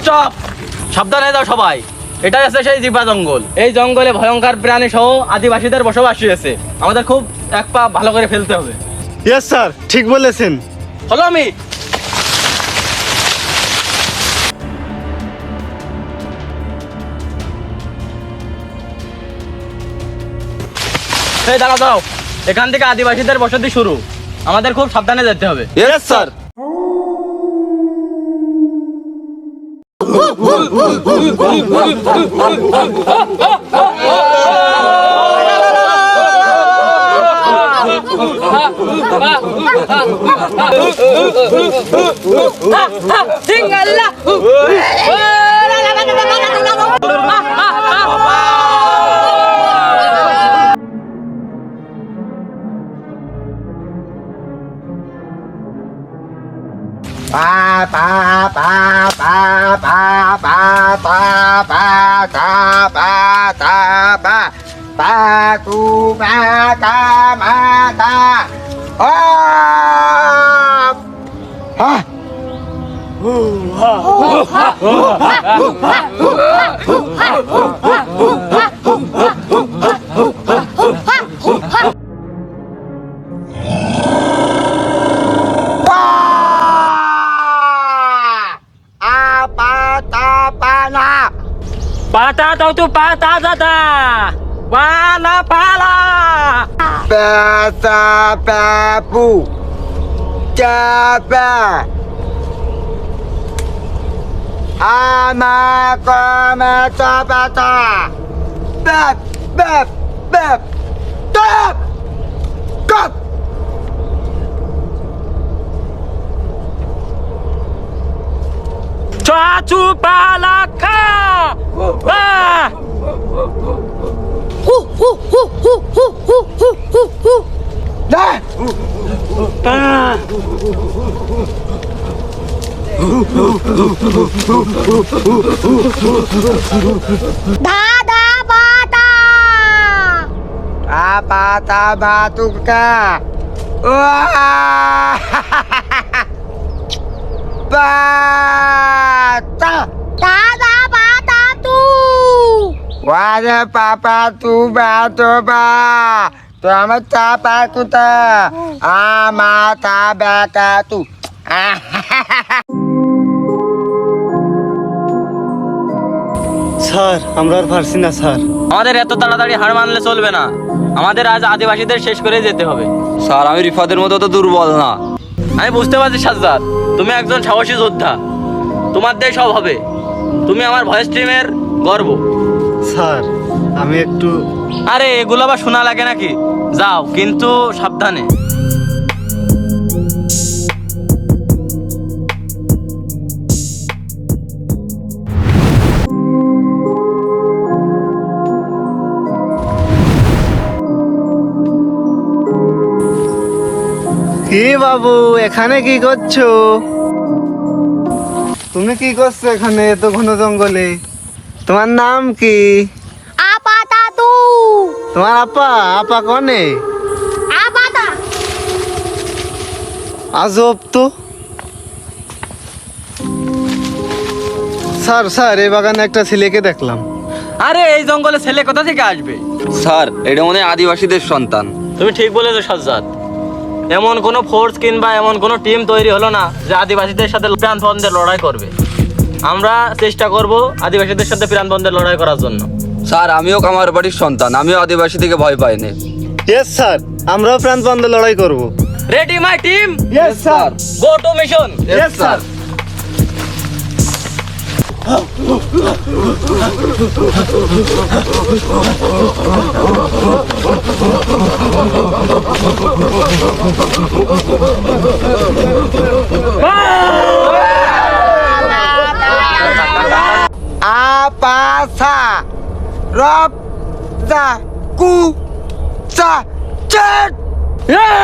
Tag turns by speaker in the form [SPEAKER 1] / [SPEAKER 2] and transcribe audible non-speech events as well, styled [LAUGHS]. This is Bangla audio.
[SPEAKER 1] স্টপ সাবধানে যাও সবাই। এটা আছে সেই জিপা জঙ্গল। এই জঙ্গলে ভয়ঙ্কর প্রাণী সহ আদিবাসীদের বসবাস রয়েছে। আমাদের খুব এক পা ভালো করে ফেলতে হবে।
[SPEAKER 2] ইয়েস স্যার ঠিক বলেছেন।
[SPEAKER 1] হলো আমি এই দাঁড়াও দাঁড়াও। এখান থেকে আদিবাসীদের বসতি শুরু। আমাদের খুব সাবধানে যেতে হবে।
[SPEAKER 2] Yes sir
[SPEAKER 3] ba
[SPEAKER 4] ba ba ba ba pa pa ta pa ta pa pa tu ma ta ma ta ha ha ha
[SPEAKER 3] ha ha ha ha Batata! Batata tu
[SPEAKER 4] batata! Bala bala! Peça papo! Chapa! Ama
[SPEAKER 3] come sua batata!
[SPEAKER 4] Chupalaka!
[SPEAKER 5] Dada bata.
[SPEAKER 4] Apa tabatuka? Wah! [LAUGHS]
[SPEAKER 5] Bah! তু।
[SPEAKER 4] Wada papa tu ba tu ba tu ama ta pa tu ta ama ta ba ka tu
[SPEAKER 2] sir আমরা আর পারছি না স্যার।
[SPEAKER 1] আমাদের এত তাড়াতাড়ি হার মানলে চলবে না। আমাদের আজ আদিবাসীদের শেষ করে যেতে হবে।
[SPEAKER 6] স্যার আমি রিফাদের মতো তো দুর্বল না।
[SPEAKER 1] আমি বুঝতে পারছি সাজ্জাদ। তুমি একজন সাহসী যোদ্ধা। তোমার দিয়ে সব হবে। তুমি আমার ভয়েস টিমের গর্ব।
[SPEAKER 2] স্যার আমি একটু
[SPEAKER 1] আরে এগুলো আবার শোনা লাগে নাকি? যাও কিন্তু সাবধানে।
[SPEAKER 2] কি বাবু এখানে কি করছ? তুমি কি করছ এখানে এত ঘন জঙ্গলে? তোমার নাম কি?
[SPEAKER 5] আপাতা তু
[SPEAKER 2] তোমার আপা? আপা কনে?
[SPEAKER 5] আপাতা
[SPEAKER 2] আজব তো। স্যার স্যার এই বাগানে একটা ছেলেকে দেখলাম।
[SPEAKER 1] আরে এই জঙ্গলে ছেলে কোথা থেকে আসবে?
[SPEAKER 6] স্যার এটা মনে হয় আদিবাসীদের সন্তান।
[SPEAKER 1] তুমি ঠিক বলেছ সাজ্জাদ। এমন কোনো ফোর্স কিংবা এমন কোনো টিম তৈরি হলো না যে আদিবাসীদের সাথে প্রাণবন্ধের লড়াই করবে। আমরা চেষ্টা করব আদিবাসীদের সাথে প্রাণবন্ধের লড়াই করার জন্য।
[SPEAKER 6] স্যার আমিও কামার বাড়ির সন্তান। আমিও আদিবাসী থেকে ভয় পাইনি
[SPEAKER 2] ইয়েস স্যার আমরাও প্রাণবন্ধের লড়াই করব।
[SPEAKER 1] Ready my team
[SPEAKER 2] yes sir
[SPEAKER 1] go to mission
[SPEAKER 2] yes sir
[SPEAKER 4] 아빠사 랍자
[SPEAKER 3] 꾸자 짠 예!